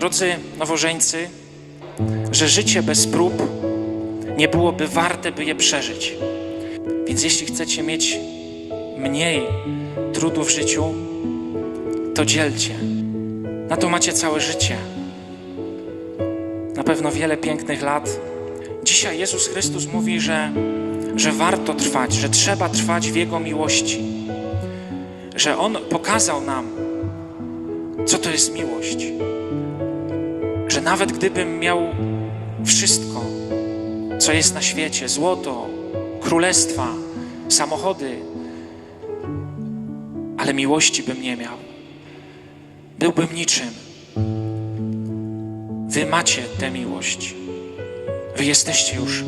Drodzy nowożeńcy, że życie bez prób nie byłoby warte, by je przeżyć. Więc jeśli chcecie mieć mniej trudu w życiu, to dzielcie. Na to macie całe życie. Na pewno wiele pięknych lat. Dzisiaj Jezus Chrystus mówi, że, że warto trwać, że trzeba trwać w Jego miłości. Że On pokazał nam, co to jest miłość. Że nawet gdybym miał wszystko, co jest na świecie złoto, królestwa, samochody ale miłości bym nie miał. Byłbym niczym. Wy macie tę miłość. Wy jesteście już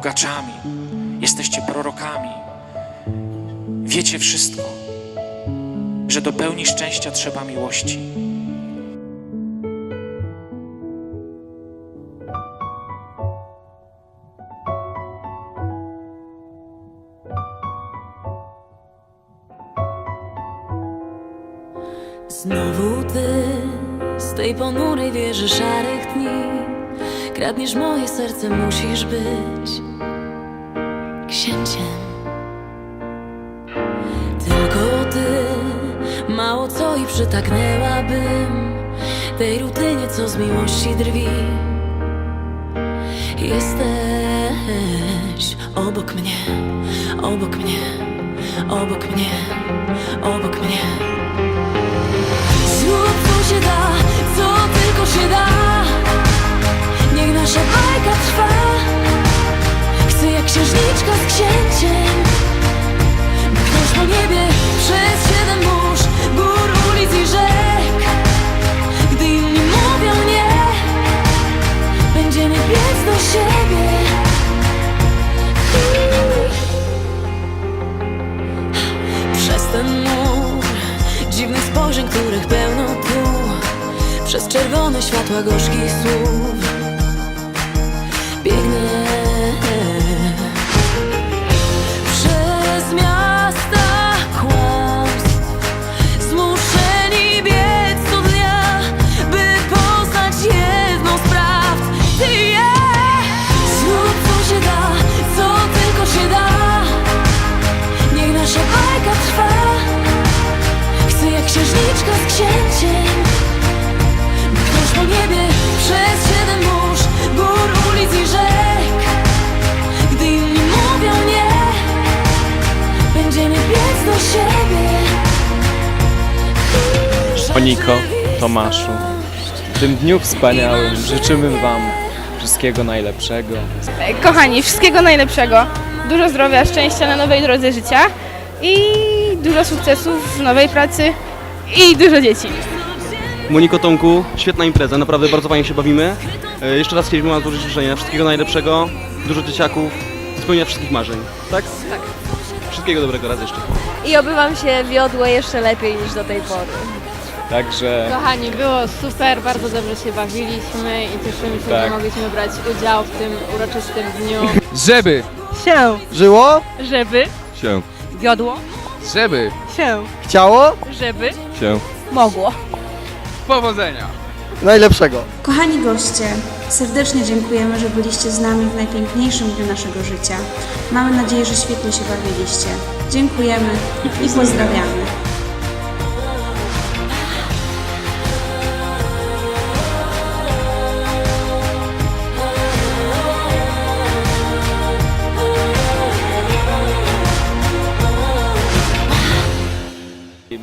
bogaczami, jesteście prorokami. Wiecie wszystko, że do pełni szczęścia trzeba miłości. Znowu ty z tej ponurej wieży szarych dni Kradniesz moje serce, musisz być księciem Tylko ty, mało co i przytaknęłabym Tej rutynie, co z miłości drwi. Jesteś obok mnie, obok mnie, obok mnie, obok mnie. Zrób co się da, co tylko się da. Niech nasza bajka trwa księżniczka z księciem. Mknąć po niebie przez siedem mórz Gór, ulic i rzek. Gdy inni mówią nie Będziemy biec do siebie. Przez ten mur Dziwnych spojrzeń, których pełno tu. Przez czerwone światła gorzkich słów. Biegnę Moniko, Tomaszu, w tym dniu wspaniałym życzymy Wam wszystkiego najlepszego. Kochani, wszystkiego najlepszego. Dużo zdrowia, szczęścia na nowej drodze życia i dużo sukcesów w nowej pracy i dużo dzieci. Moniko Tomku, świetna impreza, naprawdę bardzo fajnie się bawimy. E, Jeszcze raz chcieliśmy Wam złożyć życzenia wszystkiego najlepszego, dużo dzieciaków, spełnienia wszystkich marzeń. Tak? Tak. Wszystkiego dobrego raz jeszcze. i oby Wam się wiodło jeszcze lepiej niż do tej pory. Także Kochani, było super, bardzo dobrze się bawiliśmy i cieszymy się, Tak. że mogliśmy brać udział w tym uroczystym dniu. Żeby, Się, żyło, żeby, Się. wiodło, żeby, się, chciało, żeby, Się. mogło. powodzenia. Najlepszego. Kochani goście, serdecznie dziękujemy, że byliście z nami w najpiękniejszym dniu naszego życia. Mamy nadzieję, że świetnie się bawiliście. Dziękujemy i pozdrawiamy.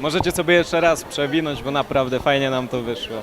możecie sobie jeszcze raz przewinąć, bo naprawdę fajnie nam to wyszło.